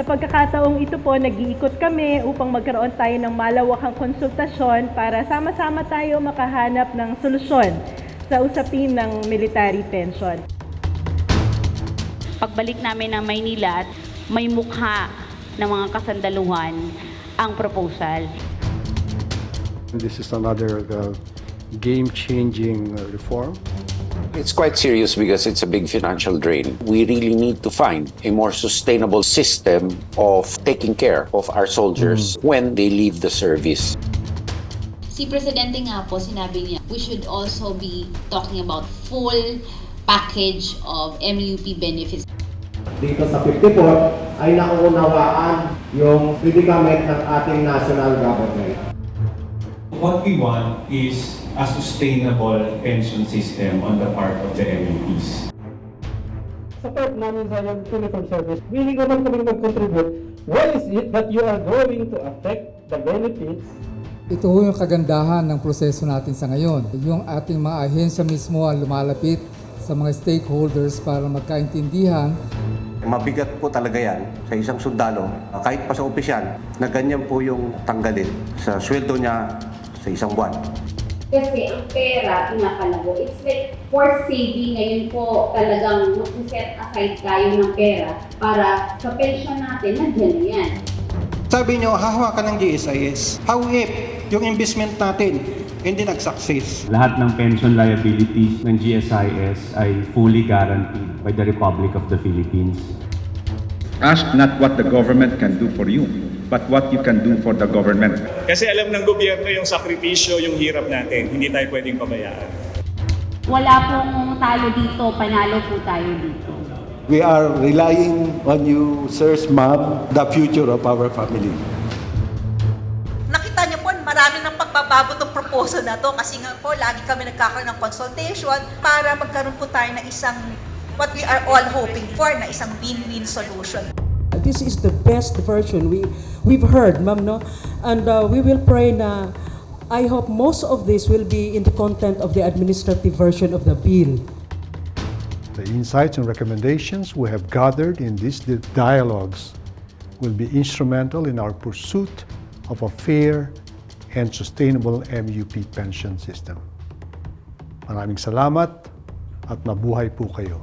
Sa pagkakataong ito po, nag-iikot kami upang magkaroon tayo ng malawakang konsultasyon para sama-sama tayo makahanap ng solusyon sa usapin ng military pension. Pagbalik namin ng Maynila, may mukha ng mga kasandaluhan ang proposal. This is another uh, game-changing uh, reform. It's quite serious because it's a big financial drain. We really need to find a more sustainable system of taking care of our soldiers when they leave the service. Si Presidente nga po, sinabi niya, we should also be talking about full package of MUP benefits. dito sa 54 ay nauunawaan yung predicament ng ating national government. What we want is a sustainable pension system on the part of the MMPs. support namin sa yung uniform service. Willing naman kami mag-contribute. Why is it that you are going to affect the benefits Ito ho yung kagandahan ng proseso natin sa ngayon. Yung ating mga ahensya mismo ang lumalapit sa mga stakeholders para magkaintindihan Mabigat po talaga yan sa isang sundalo, kahit pa sa opisyal, na ganyan po yung tanggalin sa sweldo niya sa isang buwan. Kasi ang pera, pinapalago, it's like for saving. Ngayon po talagang mag-set aside tayo ng pera para sa pension natin, nandiyan na yan. Sabi nyo, hahawakan ng GSIS. How if yung investment natin hindi nag-success? Lahat ng pension liabilities ng GSIS ay fully guaranteed by the Republic of the Philippines. Ask not what the government can do for you, but what you can do for the government. Kasi alam ng gobyerno yung sakripisyo, yung hirap natin. Hindi tayo pwedeng pabayaan. Wala pong talo dito, panalo po tayo dito. We are relying on you, Sirs, Ma'am, the future of our family. Nakita niyo po, marami ng pagbabago ng proposal na to kasi nga po, lagi kami nagkakaroon ng consultation para magkaroon po tayo ng isang what we are all hoping for na isang win-win solution. This is the best version we we've heard, ma'am, no? And uh, we will pray na I hope most of this will be in the content of the administrative version of the bill. The insights and recommendations we have gathered in these di- dialogues will be instrumental in our pursuit of a fair and sustainable MUP pension system. Maraming salamat at mabuhay po kayo.